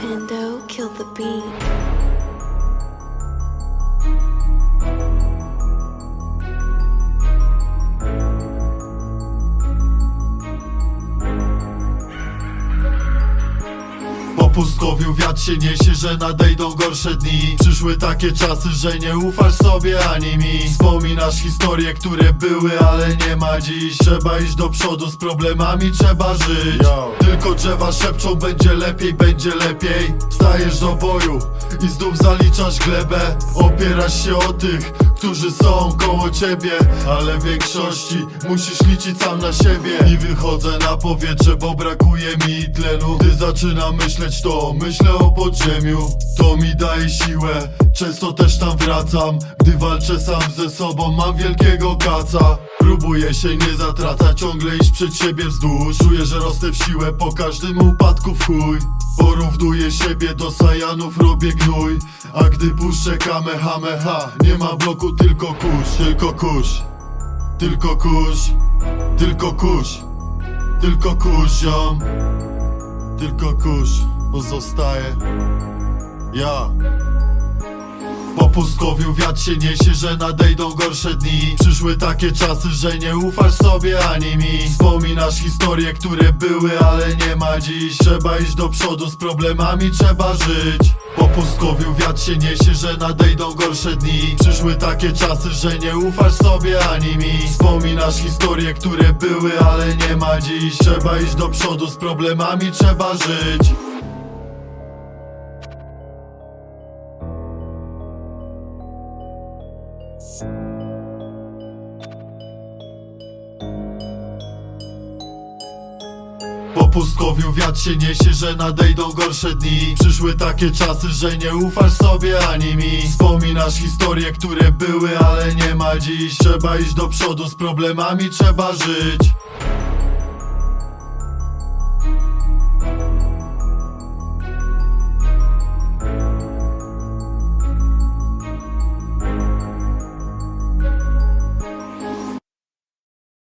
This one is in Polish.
Pando killed the bee. Pustkowiu wiatr się niesie, że nadejdą gorsze dni. Przyszły takie czasy, że nie ufasz sobie ani mi. Wspominasz historie, które były, ale nie ma dziś. Trzeba iść do przodu, z problemami trzeba żyć. Tylko drzewa szepczą, będzie lepiej, będzie lepiej. Wstajesz do boju i znów zaliczasz glebę. Opierasz się o tych, którzy są koło ciebie Ale w większości musisz liczyć sam na siebie. I wychodzę na powietrze, bo brakuje mi tlenu. Gdy zaczynam myśleć to, myślę o podziemiu. To mi daje siłę, często też tam wracam. Gdy walczę sam ze sobą, mam wielkiego kaca Próbuję się nie zatracać, ciągle iść przed siebie wzdłuż. Czuję, że rosnę w siłę po każdym upadku w chuj. Porównuję siebie do sajanów, robię gnój. A gdy puszczę kamehameha Nie ma bloku, tylko kurz, tylko kurz. Tylko kurz, tylko kurz. Tylko kurz, ziom. Tylko kurz. Pozostaje. Ja po pustkowiu wiatr się niesie, że nadejdą gorsze dni. Przyszły takie czasy, że nie ufasz sobie ani mi. Wspominasz historie, które były, ale nie ma dziś. Trzeba iść do przodu, z problemami trzeba żyć. Po pustkowiu wiatr się niesie, że nadejdą gorsze dni. Przyszły takie czasy, że nie ufasz sobie ani mi. Wspominasz historie, które były, ale nie ma dziś. Trzeba iść do przodu, z problemami trzeba żyć Po pustkowiu wiatr się niesie, że nadejdą gorsze dni. Przyszły takie czasy, że nie ufasz sobie ani mi. Wspominasz historie, które były, ale nie ma dziś. Trzeba iść do przodu, z problemami trzeba żyć